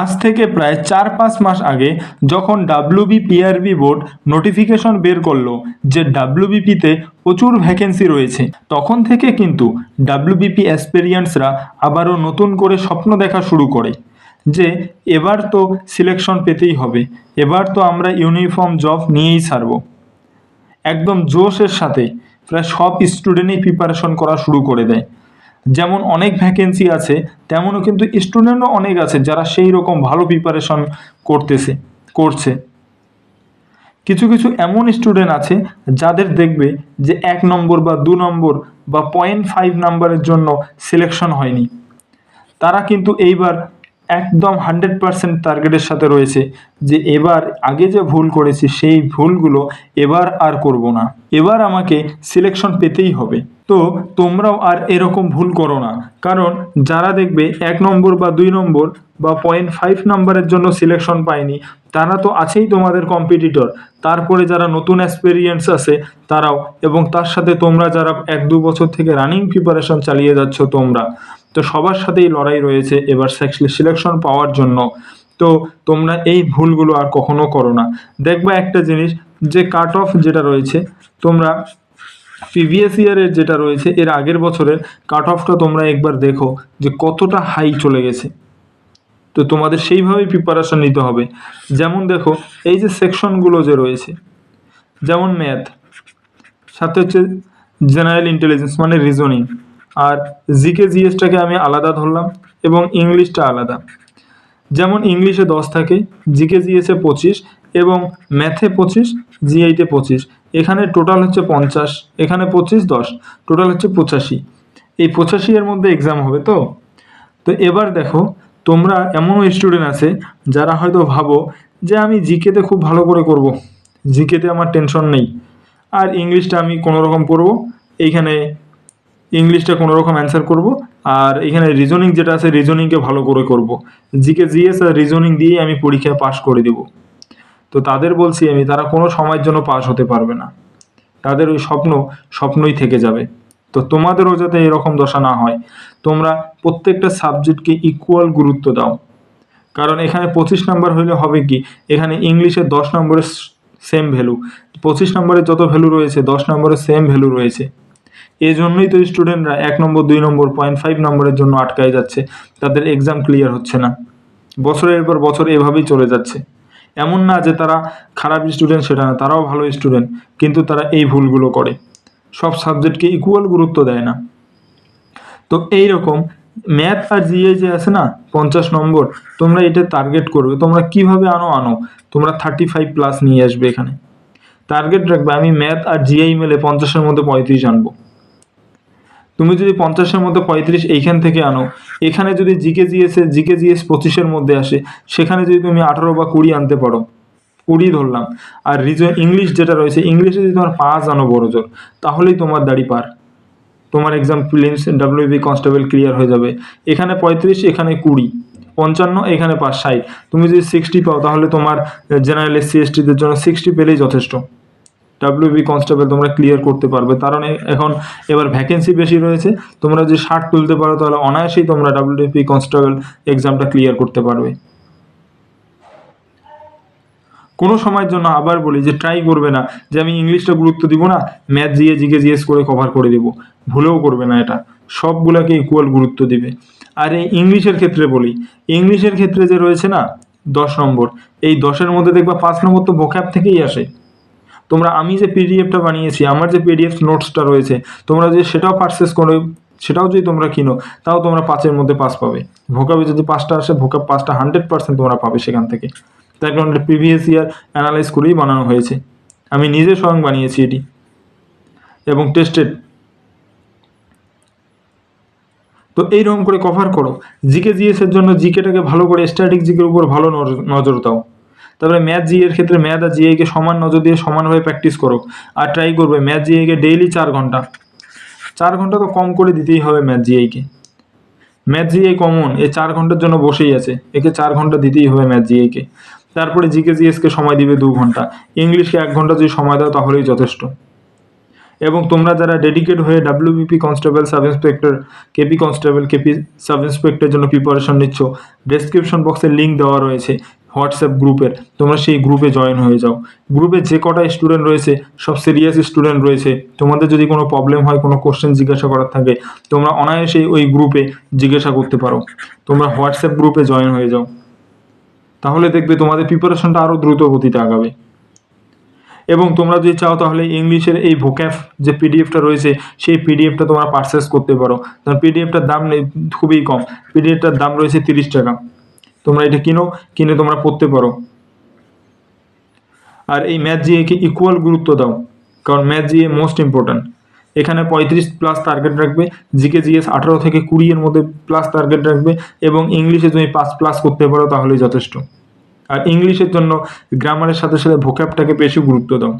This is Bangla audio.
আজ থেকে প্রায় চার পাঁচ মাস আগে যখন ডাব্লিউবি পিআরবি বোর্ড নোটিফিকেশন বের করল যে ডাব্লিউবিপিতে প্রচুর ভ্যাকেন্সি রয়েছে, তখন থেকে কিন্তু ডাব্লিউবিপি অ্যাসপেরিয়েন্টসরা আবারও নতুন করে স্বপ্ন দেখা শুরু করে যে এবার তো সিলেকশন পেতেই হবে, এবার তো আমরা ইউনিফর্ম জব নিয়েই ছাড়বো। একদম জোশের সাথে প্রায় সব স্টুডেন্টই প্রিপারেশন করা শুরু করে দেয়। যেমন অনেক ভ্যাকেন্সি আছে, তেমনও কিন্তু স্টুডেন্টও অনেক আছে যারা সেই রকম ভালো প্রিপারেশন করতেছে, করছে। কিছু কিছু এমন স্টুডেন্ট আছে যাদের দেখবে যে এক নম্বর বা দু নম্বর বা পয়েন্ট ফাইভ নাম্বারের জন্য সিলেকশন হয়নি। তারা কিন্তু এইবার একদম হান্ড্রেড পারসেন্ট টার্গেটের সাথে রয়েছে যে এবার আগে যে ভুল করেছি সেই ভুলগুলো এবার আর করব না। এবার আমাকে সিলেকশন পেতেই হবে। তো তোমরাও আর এরকম ভুল করো না। কারণ যারা দেখবে এক নম্বর বা দুই নম্বর বা পয়েন্ট ফাইভ নাম্বারের জন্য সিলেকশন পায়নি, তারা তো আছেই তোমাদের কম্পিটিটর তারপরে যারা নতুন এক্সপেরিয়েন্স আছে, তারাও। এবং তার সাথে তোমরা যারা এক দু বছর থেকে রানিং প্রিপারেশন চালিয়ে যাচ্ছ তোমরা। তো সবার সাথেই লড়াই রয়েছে এবার সিলেকশন পাওয়ার জন্য। তো তোমরা এই ভুলগুলো আর কখনো করো না। দেখবা একটা জিনিস, যে কাট অফ যেটা রয়েছে, তোমরা প্রিভিয়াস ইয়ারের যেটা রয়েছে, এর আগের বছরের কাট অফটা তোমরা একবার দেখো, যে কতটা হাই চলে গেছে। তো তোমাদের সেইভাবেই প্রিপারেশন নিতে হবে। যেমন দেখো, এই যে সেকশনগুলো যে রয়েছে, যেমন ম্যাথ সাথে হচ্ছে জেনারেল ইন্টেলিজেন্স মানে রিজনিং আর জিকে জিএসটাকে আমি আলাদা ধরলাম এবং ইংলিশটা আলাদা। যেমন ইংলিশে দশ থাকে জিকে জিএসে পঁচিশ এবং ম্যাথে পঁচিশ জিআইতে পঁচিশ। এখানে টোটাল হচ্ছে পঞ্চাশ, এখানে পঁচিশ, দশ। টোটাল হচ্ছে পঁচাশি। এই পঁচাশি এর মধ্যে এক্সাম হবে তো? তো এবার দেখো, তোমরা এমনও স্টুডেন্ট আছে যারা হয়তো ভাবো যে আমি জিকেতে খুব ভালো করে করব। জিকেতে আমার টেনশন নেই। আর ইংলিশটা আমি কোনো রকম করব। এইখানে ইংলিশটা কোনো রকম অ্যান্সার করব। আর এখানে রিজনিং যেটা আছে রিজনিংকে ভালো করে করব। জিকে জিএস আর রিজনিং দিয়েই আমি পরীক্ষায় পাশ করে দেব। তো তাদের বলছি আমি, তারা কোনো সময়ের জন্য পাশ হতে পারবে না। তাদের ওই স্বপ্ন, স্বপ্নই থেকে যাবে। তো তোমাদেরও যাতে এরকম দশা না হয়, তোমরা প্রত্যেকটা সাবজেক্টকে ইকুয়াল গুরুত্ব দাও। কারণ এখানে পঁচিশ নাম্বার হলে হবে কি, এখানে ইংলিশে দশ নম্বরের সেম ভ্যালু পঁচিশ নম্বরের যত ভ্যালু রয়েছে, দশ নম্বরের সেম ভ্যালু রয়েছে। এই জন্যই তো স্টুডেন্টরা এক নম্বর, দুই নম্বর পয়েন্ট ফাইভ নম্বরের জন্য আটকায় যাচ্ছে। তাদের এক্সাম ক্লিয়ার হচ্ছে না। বছরের পর বছর এভাবেই চলে যাচ্ছে। এমন না যে তারা খারাপ স্টুডেন্ট সেটা না, তারাও ভালো স্টুডেন্ট কিন্তু তারা এই ভুলগুলো করে। সব সাবজেক্টকে ইকুয়াল গুরুত্ব দেয় না। তো এই রকম ম্যাথ আর জিএ যে আছে না, পঞ্চাশ নম্বর, তোমরা এটা টার্গেট করবে। তোমরা কীভাবে আনো আনো। তোমরা থার্টি ফাইভ প্লাস নিয়ে আসবে এখানে। টার্গেট রাখবে। আমি ম্যাথ আর জিআই মেলে পঞ্চাশের মধ্যে পঁয়ত্রিশ আনব। তুমি যদি পঞ্চাশের মধ্যে পঁয়ত্রিশ এইখান থেকে আনো, এখানে যদি জিকে জিএস জিকে জিএস পঁচিশের মধ্যে আসে, সেখানে যদি তুমি আঠারো বা কুড়ি আনতে পারো, কুড়ি ধরলাম। আর রিজন ইংলিশ যেটা রয়েছে ইংলিশে যদি তোমার পাঁচ আনো বড় জোর, তাহলেই তোমার দাড়ি পার। তোমার exam prelims WB constable clear হয়ে যাবে। এখানে পঁয়ত্রিশ, এখানে কুড়ি, পঞ্চান্ন, এখানে পাঁচ, ষাট। তুমি যদি সিক্সটি পাও, তাহলে তোমার জেনারেল এসসি এসটিদের জন্য সিক্সটি পেলেই যথেষ্ট। ডাব্লিউবি কনস্টেবল তোমরা ক্লিয়ার করতে পারবে। কারণ এ- এখন এবার ভ্যাকেন্সি বেশি রয়েছে। তোমরা যদি ষাট তুলতে পারো, তাহলে অনায়াসেই তোমরা ডাব্লিউপি কনস্টেবল এক্সামটা ক্লিয়ার করতে পারবে। কোনো সময়ের জন্য আবার বলি যে ট্রাই করবে না। যে আমি ইংলিশটা গুরুত্ব দিব না ম্যাথ জিয়ে জিকে, জিএস করে কভার করে দেবো। ভুলেও করবে না এটা। সবগুলোকে ইকুয়াল গুরুত্ব দিবে। আর এই ইংলিশের ক্ষেত্রে বলি ইংলিশের ক্ষেত্রে যে রয়েছে না, দশ নম্বর, এই দশের মধ্যে দেখবা পাঁচ নম্বর তো ভোক্যাব থেকেই আসে। তোমরা আমি যে পিডিএফটা বানিয়েছি, আমার যে পিডিএফ নোটসটা রয়েছে, তোমরা যে সেটাও পারচেস করো, সেটাও যদি তোমরা কিনো, তাও তোমরা পাঁচের মধ্যে পাস পাবে। ভোকাবে যদি পাঁচটা আসে ভোকাব পাঁচটা হান্ড্রেড পার্সেন্ট তোমরা পাবে সেখান থেকে। তার কারণ প্রিভিয়াস ইয়ার অ্যানালাইজ করেই বানানো হয়েছে। আমি নিজে স্বয়ং বানিয়েছি এটি। এবং টেস্টেড তো এইরকম করে কভার করো। জিকে জিএস এর জন্য জিকেটাকে ভালো করে স্ট্যাটিক জিকের উপর ভালো নজর দাও। তারপরে ম্যাথ জি এর ক্ষেত্রে ম্যাথ আর জিআইকে সমান নজর দিয়ে সমানভাবে প্র্যাকটিস করো আর ট্রাই করবে। ম্যাথ জিআইকে ডেইলি চার ঘণ্টা। চার ঘণ্টা তো কম করে দিতেই হবে ম্যাথ জিআইকে ম্যাথ জিআই কমন এ চার ঘণ্টার জন্য বসেই আছে। একে চার ঘণ্টা দিতেই হবে ম্যাথ জিআইকে তারপরে জিকে জিএসকে সময় দিবে দু ঘণ্টা। ইংলিশকে এক ঘণ্টা যদি সময় দাও তাহলেই যথেষ্ট। এবং তোমরা যারা ডেডিকেট হয়ে WBP constable sub inspector KP constable KP sub ইন্সপেক্টরের জন্য প্রিপারেশন নিচ্ছ ডেসক্রিপশন বক্সে লিঙ্ক দেওয়া রয়েছে। হোয়াটসঅ্যাপ গ্রুপের, তোমরা সেই গ্রুপে জয়েন হয়ে যাও। গ্রুপে যে কটা স্টুডেন্ট রয়েছে, সব সিরিয়াস স্টুডেন্ট রয়েছে। তোমাদের যদি কোনো প্রবলেম হয়, কোনো কোশ্চেন জিজ্ঞাসা করার থাকে, তোমরা অনায়াসেই ওই গ্রুপে জিজ্ঞাসা করতে পারো। তোমরা হোয়াটসঅ্যাপ গ্রুপে জয়েন হয়ে যাও। তাহলে দেখবে তোমাদের প্রিপারেশনটা আরও দ্রুত গতিতে আগাবে। এবং তোমরা যদি চাও তাহলে ইংলিশের এই ভোক্যাফ যে পিডিএফটা রয়েছে, সেই পিডিএফটা তোমরা পারচেস করতে পারো। কারণ পিডিএফটার দাম খুবই কম। পিডিএফটার দাম রয়েছে তিরিশ টাকা। তোমরা এটা কিনো, কিনে তোমরা পড়তে পারো। আর এই ম্যাথ জিএকে ইকুয়াল গুরুত্ব দাও, কারণ ম্যাথ জিএ মোস্ট ইম্পর্ট্যান্ট এখানে পঁয়ত্রিশ প্লাস টার্গেট রাখবে জিকে জিএস আঠারো থেকে কুড়ি এর মধ্যে প্লাস টার্গেট রাখবে, এবং ইংলিশে তুমি পাঁচ প্লাস করতে পারো, তাহলেই যথেষ্ট। আর ইংলিশের জন্য গ্রামারের সাথে সাথে ভোক্যাবটাকে বেশি গুরুত্ব দাও।